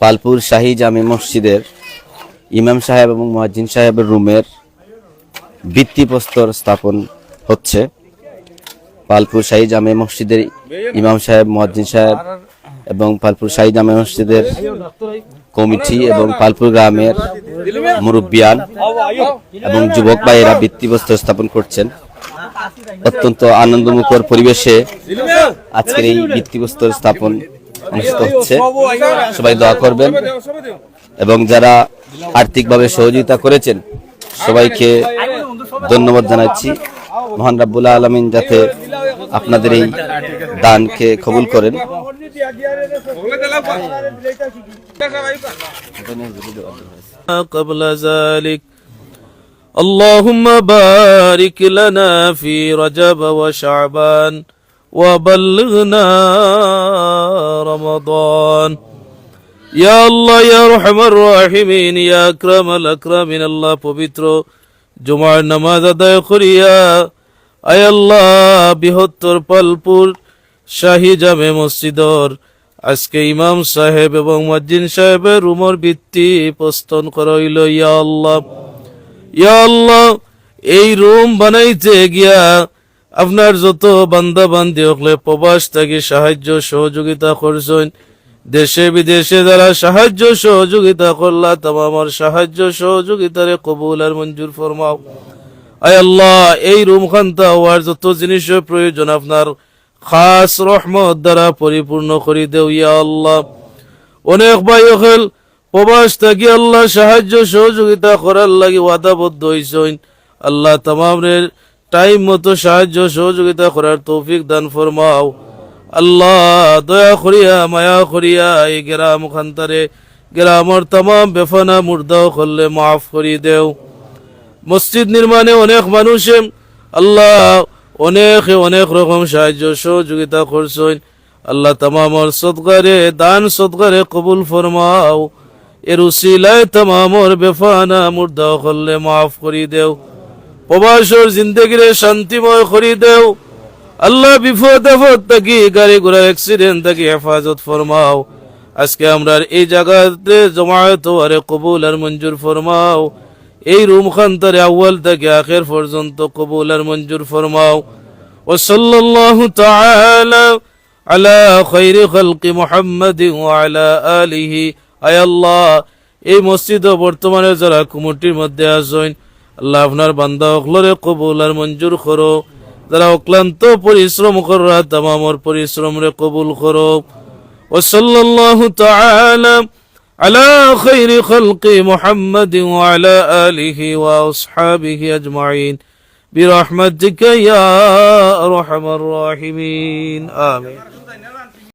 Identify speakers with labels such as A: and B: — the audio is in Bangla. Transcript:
A: পালপুর শাহী জামে মসজিদের ইমাম সাহেব এবং মুয়াজ্জিন সাহেবের রুমের ভিত্তিপ্রস্তর স্থাপন হচ্ছে। পালপুর শাহী জামে মসজিদের ইমাম সাহেব, মুয়াজ্জিন সাহেব এবং পালপুর শাহী জামে মসজিদের কমিটি এবং পালপুর গ্রামের মুরব্বিয়ান এবং যুবক ভাইয়েরা ভিত্তিপ্রস্তর স্থাপন করছেন। অত্যন্ত আনন্দমুখর পরিবেশে আজকের এই ভিত্তিপ্রস্তর স্থাপন অনুষ্ঠিত হচ্ছে সবাই দোয়া করবেন এবং যারা আর্থিকভাবে সহযোগিতা করেছেন সবাইকে ধন্যবাদ জানাচ্ছি মহান রাব্বুল আলমিন যাতে আপনাদের এই দানকে কবুল করেন
B: قبل ذلك اللهم بارك لنا في رجب وشعبان وبلغنا رمضان يا الله يا رحم الراحمين يا أكرم الأكرمين الله পবিত্র জুমার নামাজ আদায় করিয়া আয় আল্লাহ বৃহত্তর পালপুর শাহী জামে মসজিদর আজকে ইমাম সাহেব এবং মজ্জিন সাহেবের উমর ভিত্তি প্রস্তুত করা হইল ইয়া আল্লাহ ইয়া আল্লাহ এই রুম বানাইতে গিয়া আপনার যত বান্দা বান্দি হকলে প্রবাস থেকে, সাহায্য, সহযোগিতা করছেন। দেশে বিদেশে যারা সাহায্য, সহযোগিতা করলা তামার সাহায্য, সহযোগিতারে কবুল আর মঞ্জুর ফরমাও। আয় আল্লাহ, এই রুম খান্তা হওয়ার যত জিনিসের প্রয়োজন আপনার খাস রহমত দ্বারা পরিপূর্ণ করি দেও ইয়া আল্লাহ। অনেক ভাই হল প্রবাস থাকি আল্লাহ সাহায্য, সহযোগিতা করার লাগি ওয়াদাবদ্ধ হইছেন। আল্লাহ তামামের টাইম মতো সাহায্য সহযোগিতা করার তৌফিক দান ফরমাও। আল্লাহ, দয়া করিয়া, মায়া করিয়া এই গ্রাম খান্তারে গ্রামর তাম বেফানা মুর্দাও করলে মাফ করি দেও। মসজিদ নির্মাণে অনেক মানুষে, আল্লাহ, অনেক অনেক রকম সাহায্য সহযোগিতা করছেন। আল্লাহ তামামর সদগারে, দান সদগারে কবুল ফরমাও। এর উসিলায় তামামর বেফানা মুর্দা করলে মাফ করি দেও। প্রবাসর জিন্দগির শান্তিময় করি দেও। আল্লাহ বিফদ আফদ থাকি, গাড়ি ঘোড়া অ্যাক্সিডেন্ট থাকি হেফাজত ফরমাও। আজকে আমরা এই জায়গাতে জমায়েত আরে কবুল আর মঞ্জুর ফরমাও। এই রুম খান তারে আউ্বাল থেকে, আখের পর্যন্ত কবুল আর মঞ্জুর ফরমাও। ও সাল্লাল্লাহু তাআলা আলা খালকি খলকি মুহাম্মদ আলা আলিহি। আয়াল্লাহ এই মসজিদ বর্তমানে যারা কুমুটির মধ্যে আসেন আল্লাহ আপনার বান্দা অকলরে কবুল আর মঞ্জুর করো যারা অক্লান্ত পরিশ্রম করা তামামর পরিশ্রম রে কবুল করো وصلى الله تعالى على خير خلق محمد وعلى آله وأصحابه أجمعين برحمتك يا أرحم الراحمين آمين